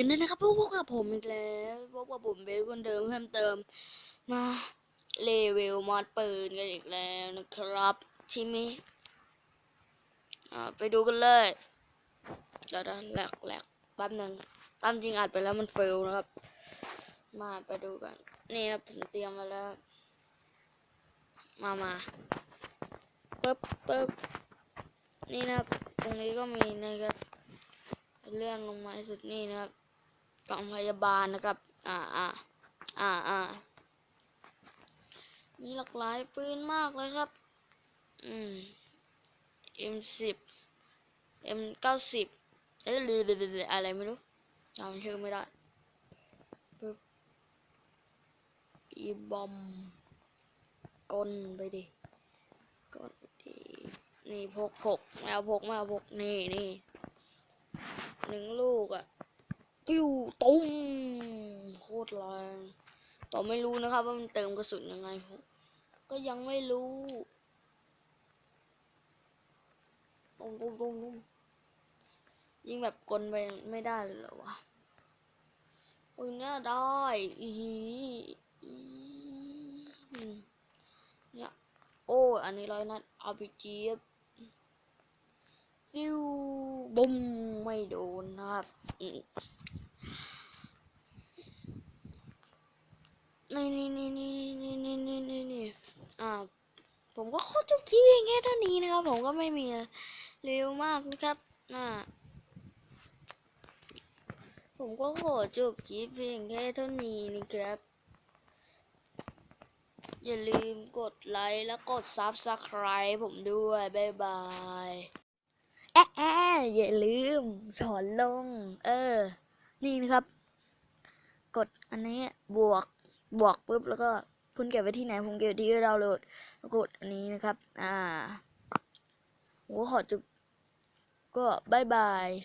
กันด้วยนะครับพวกพวกกับผมอีกแล้วพวกกับผมเป็นคนเดิมเพิ่มเติม มาเลเวลมอดปืนกันอีกแล้วนะครับใชิมิอ่าไปดูกันเลยเดี๋ยวนะแหลกแหลกแป๊บหนึ่งตามจริงอัดไปแล้วมันเฟลนะครับ มาไปดูกัน นี่นะผมเตรียมมาแล้ว มามาปึ๊บปึ๊บนี่นะครับ ตรงนี้ก็มีนะครับ เลื่อนลงมาให้สุดนี่นะครับกล่องพยาบาลนะครับ อ่าอ่าอ่าอ่ามีหลากหลายปืนมากเลยครับ อืม M10 M90 เอ้ยอะไรไม่รู้จำชื่อไม่ได้ปึ๊บ อีบอมกลไปดิกลดินี่พกพกแมวพกแมวพกนี่นี่หนึ่งลูกอะปิ้วตุ้มโคตรแรงต่อไม่รู้นะครับว่ามันเติมกระสุนยังไงผมก็ยังไม่รู้ตุ้มตุ้มตุ้มตุ้มยิงแบบกลไปไม่ได้เลยเหรอวะปืนเนี่ยได้อีอีอืมเนี่ย โอ้อันนี้ร้อยนัด RPG ครับฟิวบุ้มไม่โดนนะครับนี่นี่นี่นี่นี่นี่นี่นี่นี่อ่าผมก็ขอจบคลิปเพียงแค่เท่านี้นะครับ ผมก็ไม่มีเร็วมากนะครับอ่าผมก็ขอจบคลิปเพียงแค่เท่านี้นะครับ อย่าลืมกดไลค์และกด Subscribe ผมด้วย บ๊ายบายแอะแอะอย่าลืมสอนลง เออ นี่นะครับ กดอันนี้บวกบวกปุ๊บแล้วก็คุณเก็บไว้ที่ไหน ผมเก็บไว้ที่ดาโหลดกดอันนี้นะครับ อ่าผมก็ขอจบก็บายบาย